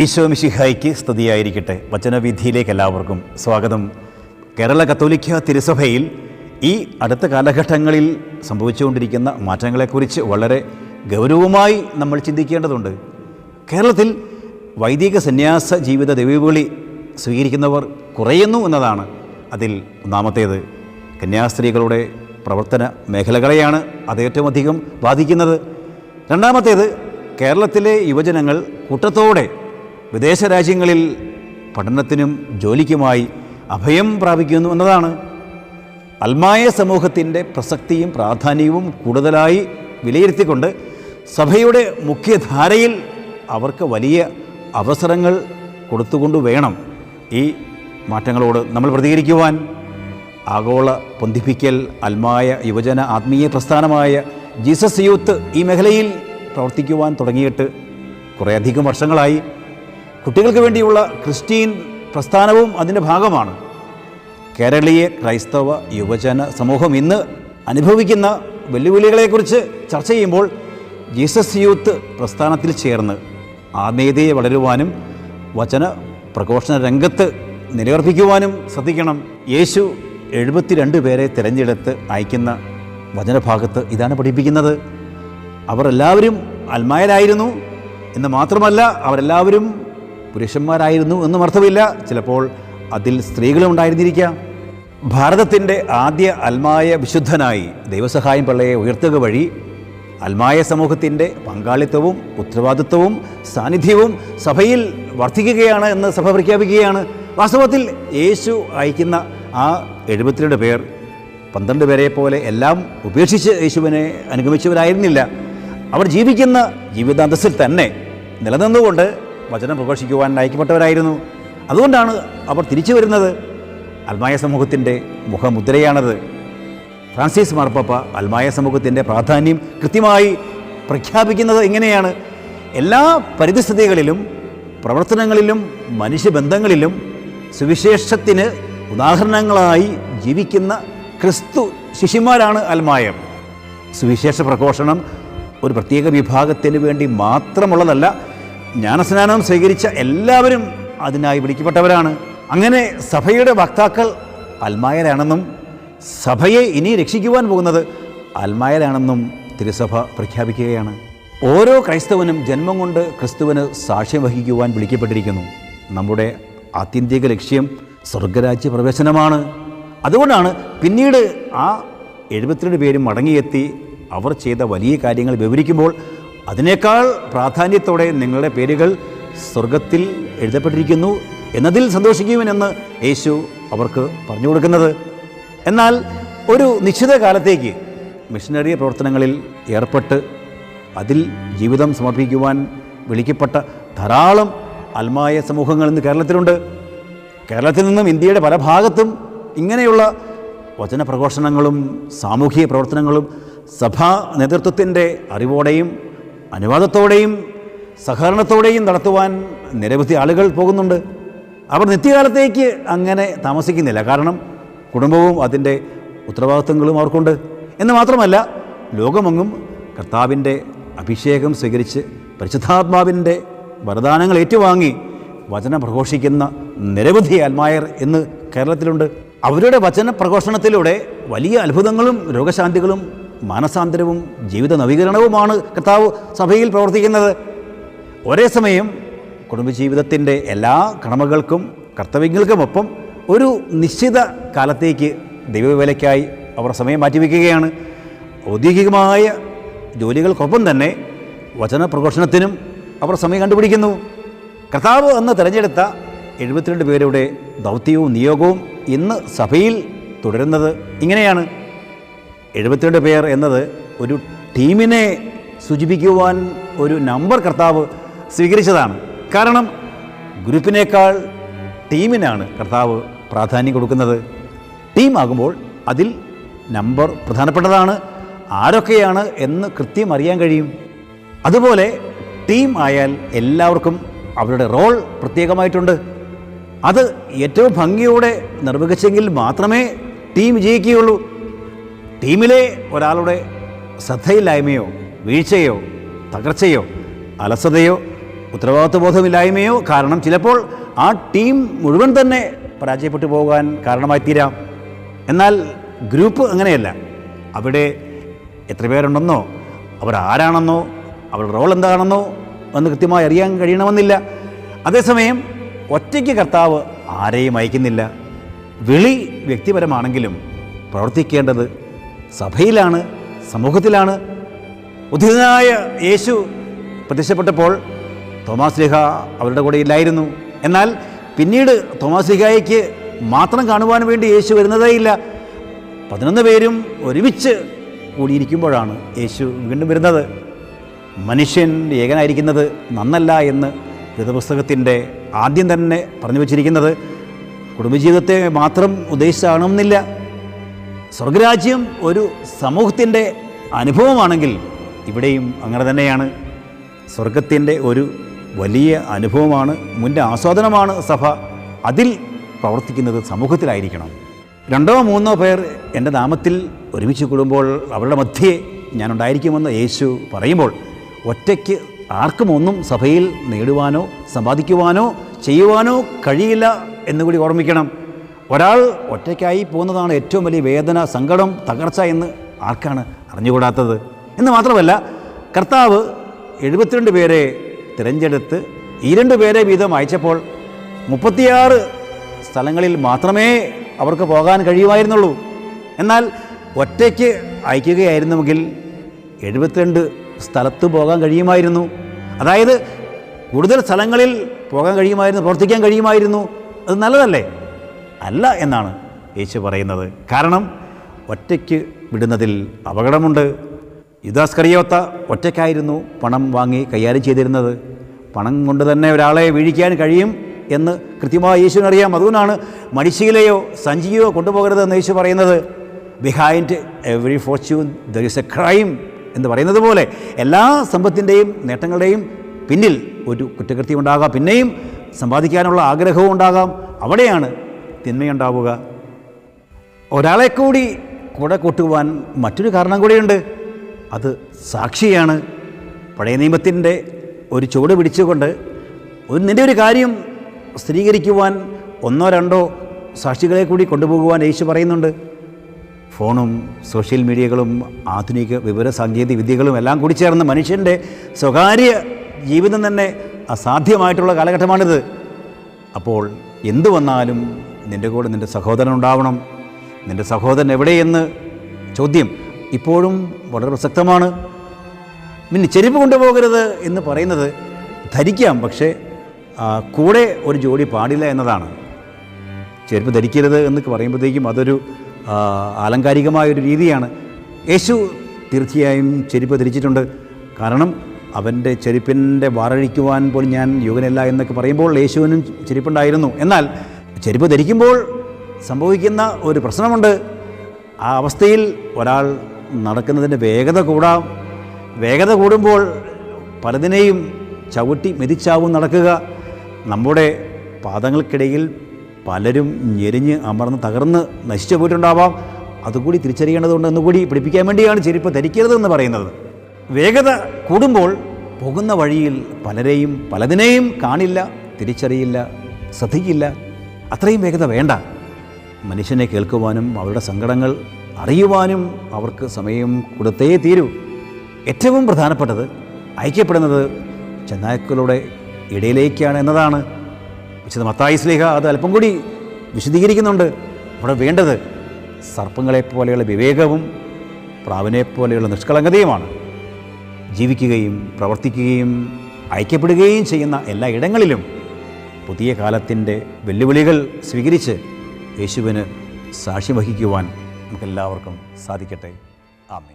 ഈശോ മിശിഹായ്ക്ക് സ്തുതിയായിരിക്കട്ടെ. വചനവിധിയിലേക്ക് എല്ലാവർക്കും സ്വാഗതം. കേരള കത്തോലിക്ക തിരുസഭയിൽ ഈ അടുത്ത കാലഘട്ടങ്ങളിൽ സംഭവിച്ചുകൊണ്ടിരിക്കുന്ന മാറ്റങ്ങളെക്കുറിച്ച് വളരെ ഗൗരവമായി നമ്മൾ ചിന്തിക്കേണ്ടതുണ്ട്. കേരളത്തിൽ വൈദിക സന്യാസ ജീവിത ദൈവവിളി സ്വീകരിക്കുന്നവർ കുറയുന്നു എന്നതാണ് അതിൽ ഒന്നാമത്തേത്. കന്യാസ്ത്രീകളുടെ പ്രവർത്തന മേഖലകളെയാണ് അത് ഏറ്റവും അധികം ബാധിക്കുന്നത്. രണ്ടാമത്തേത് കേരളത്തിലെ യുവജനങ്ങൾ കൂട്ടത്തോടെ വിദേശ രാജ്യങ്ങളിൽ പഠനത്തിനും ജോലിക്കുമായി അഭയം പ്രാപിക്കുന്നു എന്നതാണ്. അൽമായ സമൂഹത്തിന്റെ പ്രസക്തിയും പ്രാധാന്യവും കൂടുതലായി വിലയിരുത്തിക്കൊണ്ട് സഭയുടെ മുഖ്യധാരയിൽ അവർക്ക് വലിയ അവസരങ്ങൾ കൊടുത്തുകൊണ്ട് വേണം ഈ മാറ്റങ്ങളോട് നമ്മൾ പ്രതികരിക്കുവാൻ. ആഗോള പൊന്തിപ്പിക്കൽ അൽമായ യുവജന ആത്മീയ പ്രസ്ഥാനമായ ജീസസ് യൂത്ത് ഈ മേഖലയിൽ പ്രവർത്തിക്കുവാൻ തുടങ്ങിയിട്ട് കുറേയധികം വർഷങ്ങളായി. കുട്ടികൾക്ക് വേണ്ടിയുള്ള ക്രിസ്ത്യൻ പ്രസ്ഥാനവും അതിന്റെ ഭാഗമാണ്. കേരളീയ ക്രൈസ്തവ യുവജന സമൂഹം ഇന്ന് അനുഭവിക്കുന്ന വെല്ലുവിളികളെക്കുറിച്ച് ചർച്ച ചെയ്യുമ്പോൾ ജീസസ് യൂത്ത് പ്രസ്ഥാനത്തിൽ ചേർന്ന് ആത്മീയതയെ വളരുവാനും വചന പ്രഘോഷണ രംഗത്ത് നിലയുറപ്പിക്കുവാനും ശ്രദ്ധിക്കണം. യേശു എഴുപത്തിരണ്ട് പേരെ തിരഞ്ഞെടുത്ത് അയക്കുന്ന വചനഭാഗത്ത് ഇതാണ് പഠിപ്പിക്കുന്നത്. അവർ എല്ലാവരും അൽമായരായിരുന്നു എന്ന് മാത്രമല്ല അവരെല്ലാവരും പുരുഷന്മാരായിരുന്നു എന്നും അർത്ഥമില്ല. ചിലപ്പോൾ അതിൽ സ്ത്രീകളും ഉണ്ടായിരുന്നിരിക്കാം. ഭാരതത്തിന്റെ ആദ്യ അൽമായ വിശുദ്ധനായി ദൈവസഹായം പിള്ളയെ ഉയർത്തുക വഴി അൽമായ സമൂഹത്തിന്റെ പങ്കാളിത്തവും ഉത്തരവാദിത്വവും സാന്നിധ്യവും സഭയിൽ വർദ്ധിക്കുകയാണ് എന്ന് സഭ പ്രഖ്യാപിക്കുകയാണ്. വാസ്തവത്തിൽ യേശു അയക്കുന്ന ആ എഴുപത്തിരണ്ട് പേർ പന്ത്രണ്ട് പേരെ പോലെ എല്ലാം ഉപേക്ഷിച്ച് യേശുവിനെ അനുഗമിച്ചവരായിരുന്നില്ല. അവർ ജീവിക്കുന്ന ജീവിതാന്തസ്സിൽ തന്നെ നിലനിന്നുകൊണ്ട് വചനം പ്രഘോഷിക്കുവാൻ അയക്കപ്പെട്ടവരായിരുന്നു അതുകൊണ്ടാണ് അവർ തിരിച്ചു വരുന്നത്. അൽമായ സമൂഹത്തിന്റെ മുഖമുദ്രയാണത്. ഫ്രാൻസിസ് മാർപ്പാപ്പ അൽമായ സമൂഹത്തിന്റെ പ്രാധാന്യം കൃത്യമായി പ്രഖ്യാപിക്കുന്നത് ഇങ്ങനെയാണ്. എല്ലാ പരിതസ്ഥിതികളിലും പ്രവർത്തനങ്ങളിലും മനുഷ്യബന്ധങ്ങളിലും സുവിശേഷത്തിന് ഉദാഹരണങ്ങളായി ജീവിക്കുന്ന ക്രിസ്തു ശിഷ്യന്മാരാണ് അൽമായം. സുവിശേഷ പ്രഘോഷണം ഒരു പ്രത്യേക വിഭാഗത്തിന് വേണ്ടി മാത്രമുള്ളതല്ല ജ്ഞാനസ്നാനം സ്വീകരിച്ച എല്ലാവരും അതിനായി വിളിക്കപ്പെട്ടവരാണ്. അങ്ങനെ സഭയുടെ വക്താക്കൾ അൽമായരാണെന്നും സഭയെ ഇനി രക്ഷിക്കുവാൻ പോകുന്നത് അൽമായരാണെന്നും തിരുസഭ പ്രഖ്യാപിക്കുകയാണ്. ഓരോ ക്രൈസ്തവനും ജന്മം കൊണ്ട് ക്രിസ്തുവിന് സാക്ഷ്യം വഹിക്കുവാൻ വിളിക്കപ്പെട്ടിരിക്കുന്നു. നമ്മുടെ ആത്യന്തിക ലക്ഷ്യം സ്വർഗരാജ്യ പ്രവേശനമാണ്. അതുകൊണ്ടാണ് പിന്നീട് ആ എഴുപത്തിരണ്ട് പേരും മടങ്ങിയെത്തി അവർ ചെയ്ത വലിയ കാര്യങ്ങൾ വിവരിക്കുമ്പോൾ അതിനേക്കാൾ പ്രാധാന്യത്തോടെ നിങ്ങളുടെ പേരുകൾ സ്വർഗത്തിൽ എഴുതപ്പെട്ടിരിക്കുന്നു എന്നതിൽ സന്തോഷിക്കുമെന്ന് യേശു അവർക്ക് പറഞ്ഞു കൊടുക്കുന്നത്. എന്നാൽ ഒരു നിശ്ചിത കാലത്തേക്ക് മിഷനറി പ്രവർത്തനങ്ങളിൽ ഏർപ്പെട്ട് അതിൽ ജീവിതം സമർപ്പിക്കുവാൻ വിളിക്കപ്പെട്ട ധാരാളം അൽമായ സമൂഹങ്ങൾ ഇന്ന് കേരളത്തിലുണ്ട്. കേരളത്തിൽ നിന്നും ഇന്ത്യയുടെ പല ഭാഗത്തും ഇങ്ങനെയുള്ള വചന പ്രഘോഷണങ്ങളും സാമൂഹിക പ്രവർത്തനങ്ങളും സഭാ നേതൃത്വത്തിന്റെ അറിവോടെയും അനുവാദത്തോടെയും സഹകരണത്തോടെയും നടത്തുവാൻ നിരവധി ആളുകൾ പോകുന്നുണ്ട്. അവർ നിത്യകാലത്തേക്ക് അങ്ങനെ താമസിക്കുന്നില്ല. കാരണം കുടുംബവും അതിന്റെ ഉത്തരവാദിത്വങ്ങളും അവർക്കുണ്ട്. എന്ന് മാത്രമല്ല ലോകമെങ്ങും കർത്താവിന്റെ അഭിഷേകം സ്വീകരിച്ച് പരിശുദ്ധാത്മാവിന്റെ വരദാനങ്ങൾ ഏറ്റുവാങ്ങി വചന പ്രഘോഷിക്കുന്ന നിരവധി ആത്മായർ എന്ന് കേരളത്തിലുണ്ട്. അവരുടെ വചന പ്രഘോഷണത്തിലൂടെ വലിയ അത്ഭുതങ്ങളും രോഗശാന്തികളും മാനസാന്തരവും ജീവിത നവീകരണവുമാണ് കർത്താവ് സഭയിൽ പ്രവർത്തിക്കുന്നത്. ഒരേ സമയം കുടുംബജീവിതത്തിന്റെ എല്ലാ കടമകൾക്കും കർത്തവ്യങ്ങൾക്കുമൊപ്പം ഒരു നിശ്ചിത കാലത്തേക്ക് ദൈവവേലയ്ക്കായി അവർ സമയം മാറ്റിവെക്കുകയാണ്. ഔദ്യോഗികമായ ജോലികൾക്കൊപ്പം തന്നെ വചന പ്രഘോഷണത്തിനും അവർ സമയം കണ്ടുപിടിക്കുന്നു. കർത്താവ് എന്ന് തിരഞ്ഞെടുത്ത എഴുപത്തിരണ്ട് പേരുടെ ദൗത്യവും നിയോഗവും ഇന്ന് സഭയിൽ തുടരുന്നത് ഇങ്ങനെയാണ്. എഴുപത്തിരണ്ട് പേർ എന്നത് ഒരു ടീമിനെ സൂചിപ്പിക്കുവാൻ ഒരു നമ്പർ കർത്താവ് സ്വീകരിച്ചതാണ്. കാരണം ഗ്രൂപ്പിനേക്കാൾ ടീമിനാണ് കർത്താവ് പ്രാധാന്യം കൊടുക്കുന്നത്. ടീം ആകുമ്പോൾ അതിൽ നമ്പർ പ്രധാനപ്പെട്ടതാണ്. ആരൊക്കെയാണ് എന്ന് കൃത്യം അറിയാൻ കഴിയും. അതുപോലെ ടീം ആയാൽ എല്ലാവർക്കും അവരുടെ റോൾ പ്രത്യേകമായിട്ടുണ്ട്. അത് ഏറ്റവും ഭംഗിയോടെ നിർവഹിച്ചെങ്കിൽ മാത്രമേ ടീം വിജയിക്കുകയുള്ളൂ ടീമിലെ ഒരാളുടെ ശ്രദ്ധയില്ലായ്മയോ വീഴ്ചയോ തകർച്ചയോ അലസതയോ ഉത്തരവാദിത്വ ബോധമില്ലായ്മയോ കാരണം ചിലപ്പോൾ ആ ടീം മുഴുവൻ തന്നെ പരാജയപ്പെട്ടു പോകാൻ കാരണമായി തീരാം എന്നാൽ ഗ്രൂപ്പ് അങ്ങനെയല്ല. അവിടെ എത്ര പേരുണ്ടെന്നോ അവർ ആരാണെന്നോ അവരുടെ റോൾ എന്താണെന്നോ എന്ന് കൃത്യമായി അറിയാൻ കഴിയണമെന്നില്ല. അതേസമയം ഒറ്റയ്ക്ക് കർത്താവ് ആരെയും അയക്കുന്നില്ല. വിളി വ്യക്തിപരമാണെങ്കിലും പ്രവർത്തിക്കേണ്ടത് സഭയിലാണ് സമൂഹത്തിലാണ്. ഉദ്ധിതനായ യേശു പ്രത്യക്ഷപ്പെട്ടപ്പോൾ തോമാസ് ലിഹ അവരുടെ കൂടെ ഇല്ലായിരുന്നു. എന്നാൽ പിന്നീട് തോമാസ് ലിഹായ്ക്ക് മാത്രം കാണുവാൻ വേണ്ടി യേശു വരുന്നതേ ഇല്ല പതിനൊന്ന് പേരും ഒരുമിച്ച് കൂടിയിരിക്കുമ്പോഴാണ് യേശു വീണ്ടും വരുന്നത്. മനുഷ്യൻ ഏകനായിരിക്കുന്നത് നന്നല്ല എന്ന് വേദപുസ്തകത്തിന്റെ ആദ്യം തന്നെ പറഞ്ഞു വച്ചിരിക്കുന്നത്. കുടുംബജീവിതത്തെ മാത്രം ഉദ്ദേശിച്ചാണെന്നില്ല. സ്വർഗരാജ്യം ഒരു സമൂഹത്തിന്റെ അനുഭവമാണെങ്കിൽ ഇവിടെയും അങ്ങനെ തന്നെയാണ്. സ്വർഗത്തിന്റെ ഒരു വലിയ അനുഭവമാണ് മുന്റെ ആസ്വാദനമാണ് സഭ അതിൽ പ്രവർത്തിക്കുന്നത് സമൂഹത്തിലായിരിക്കണം. രണ്ടോ മൂന്നോ പേർ എന്റെ നാമത്തിൽ ഒരുമിച്ച് കൂടുമ്പോൾ അവരുടെ മധ്യേ ഞാനുണ്ടായിരിക്കുമെന്ന് യേശു പറയുമ്പോൾ ഒറ്റയ്ക്ക് ആർക്കും ഒന്നും സഭയിൽ നേടുവാനോ സമ്പാദിക്കുവാനോ ചെയ്യുവാനോ കഴിയില്ല എന്നുകൂടി ഓർമ്മിക്കണം. ഒരാൾ ഒറ്റയ്ക്കായി പോകുന്നതാണ് ഏറ്റവും വലിയ വേദന സങ്കടം തകർച്ച എന്ന് ആർക്കാണ് അറിഞ്ഞുകൂടാത്തത്? എന്ന് മാത്രമല്ല കർത്താവ് എഴുപത്തിരണ്ട് പേരെ തിരഞ്ഞെടുത്ത് ഈ രണ്ട് പേരെ വീതം അയച്ചപ്പോൾ മുപ്പത്തിയാറ് സ്ഥലങ്ങളിൽ മാത്രമേ അവർക്ക് പോകാൻ കഴിയുമായിരുന്നുള്ളൂ. എന്നാൽ ഒറ്റയ്ക്ക് അയക്കുകയായിരുന്നുവെങ്കിൽ എഴുപത്തിരണ്ട് സ്ഥലത്ത് പോകാൻ കഴിയുമായിരുന്നു. അതായത് കൂടുതൽ സ്ഥലങ്ങളിൽ പോകാൻ കഴിയുമായിരുന്നു പ്രവർത്തിക്കാൻ കഴിയുമായിരുന്നു. അത് നല്ലതല്ലേ? അല്ല എന്നാണ് യേശു പറയുന്നത്. കാരണം ഒറ്റയ്ക്ക് വിടുന്നതിൽ അപകടമുണ്ട്. യുദാസ്കറിയോത്ത ഒറ്റയ്ക്കായിരുന്നു പണം വാങ്ങി കൈകാര്യം ചെയ്തിരുന്നത്. പണം കൊണ്ട് തന്നെ ഒരാളെ വീഴിക്കാൻ കഴിയും എന്ന് കൃത്യമായി യേശുവിനറിയാം. അതുകൊണ്ടാണ് മടിശീലയോ സഞ്ചിയോ കൊണ്ടുപോകരുതെന്ന് യേശു പറയുന്നത്. Behind every fortune there is a crime എന്ന് പറയുന്നത് പോലെ എല്ലാ സമ്പത്തിന്റെയും നേട്ടങ്ങളുടെയും പിന്നിൽ ഒരു കുറ്റകൃത്യം ഉണ്ടാകാം. പിന്നെയും സമ്പാദിക്കാനുള്ള ആഗ്രഹവും ഉണ്ടാകാം. അവിടെയാണ് തിന്മയുണ്ടാവുക. ഒരാളെ കൂടി കൂടെ കൂട്ടുവാൻ മറ്റൊരു കാരണം കൂടിയുണ്ട്. അത് സാക്ഷിയാണ്. പഴയ നിയമത്തിന്റെ ഒരു ചുവട് പിടിച്ചുകൊണ്ട് ഒരു നിന്റെ ഒരു കാര്യം സ്ഥിരീകരിക്കുവാൻ ഒന്നോ രണ്ടോ സാക്ഷികളെ കൂടി കൊണ്ടുപോകുവാൻ യേശു പറയുന്നുണ്ട്. ഫോണും സോഷ്യൽ മീഡിയകളും ആധുനിക വിവര സാങ്കേതിക വിദ്യകളും എല്ലാം കൂടി ചേർന്ന് മനുഷ്യന്റെ സ്വകാര്യ ജീവിതം തന്നെ അസാധ്യമായിട്ടുള്ള കാലഘട്ടമാണിത്. അപ്പോൾ എന്തു വന്നാലും നിന്റെ കൂടെ നിന്റെ സഹോദരൻ ഉണ്ടാവണം. നിന്റെ സഹോദരൻ എവിടെയെന്ന് ചോദ്യം ഇപ്പോഴും വളരെ പ്രസക്തമാണ്. പിന്നെ ചെരുപ്പ് കൊണ്ടുപോകരുത് എന്ന് പറയുന്നത് ധരിക്കാം പക്ഷേ കൂടെ ഒരു ജോഡി പാടില്ല എന്നതാണ്. ചെരുപ്പ് ധരിക്കരുത് എന്നൊക്കെ പറയുമ്പോഴത്തേക്കും അതൊരു ആലങ്കാരികമായൊരു രീതിയാണ്. യേശു തീർച്ചയായും ചെരുപ്പ് ധരിച്ചിട്ടുണ്ട്. കാരണം അവന്റെ ചെരുപ്പിന്റെ വാറഴിക്കുവാൻ പോലും ഞാൻ യോഗ്യനല്ല എന്നൊക്കെ പറയുമ്പോൾ യേശുവിനും ചെരുപ്പുണ്ടായിരുന്നു. എന്നാൽ ചെരുപ്പ് ധരിക്കുമ്പോൾ സംഭവിക്കുന്ന ഒരു പ്രശ്നമുണ്ട്. ആ അവസ്ഥയിൽ ഒരാൾ നടക്കുന്നതിന്റെ വേഗത കൂടാം. വേഗത കൂടുമ്പോൾ പലതിനെയും ചവിട്ടി മെതിച്ചാവും നടക്കുക. നമ്മുടെ പാദങ്ങൾക്കിടയിൽ പലരും ഞെരിഞ്ഞ് അമർന്ന് തകർന്ന് നശിച്ചു പോയിട്ടുണ്ടാവാം. അതുകൂടി തിരിച്ചറിയേണ്ടതുണ്ട് എന്നുകൂടി പഠിപ്പിക്കാൻ വേണ്ടിയാണ് ചെരുപ്പ് ധരിക്കരുതെന്ന് പറയുന്നത്. വേഗത കൂടുമ്പോൾ പോകുന്ന വഴിയിൽ പലരെയും പലതിനെയും കാണില്ല തിരിച്ചറിയില്ല ശ്രദ്ധിക്കില്ല. അത്രയും വേഗത വേണ്ട. മനുഷ്യനെ കേൾക്കുവാനും അവരുടെ സങ്കടങ്ങൾ അറിയുവാനും അവർക്ക് സമയം കൊടുത്തേ തീരൂ. ഏറ്റവും പ്രധാനപ്പെട്ടത് ഐക്യപ്പെടുന്നത് ചെന്നായ്ക്കളുടെ ഇടയിലേക്കാണ് എന്നതാണ്. വിശുദ്ധ മത്തായി സ്ലേഹ അത് അല്പം കൂടി വിശദീകരിക്കുന്നുണ്ട്. അവിടെ വേണ്ടത് സർപ്പങ്ങളെപ്പോലെയുള്ള വിവേകവും പ്രാവിനെപ്പോലെയുള്ള നിഷ്കളങ്കതയുമാണ്. ജീവിക്കുകയും പ്രവർത്തിക്കുകയും ഐക്യപ്പെടുകയും ചെയ്യുന്ന എല്ലാ ഇടങ്ങളിലും പുതിയ കാലത്തിന്റെ വെല്ലുവിളികൾ സ്വീകരിച്ച് യേശുവിന് സാക്ഷ്യം വഹിക്കുവാൻ നമുക്കെല്ലാവർക്കും സാധിക്കട്ടെ. ആമേ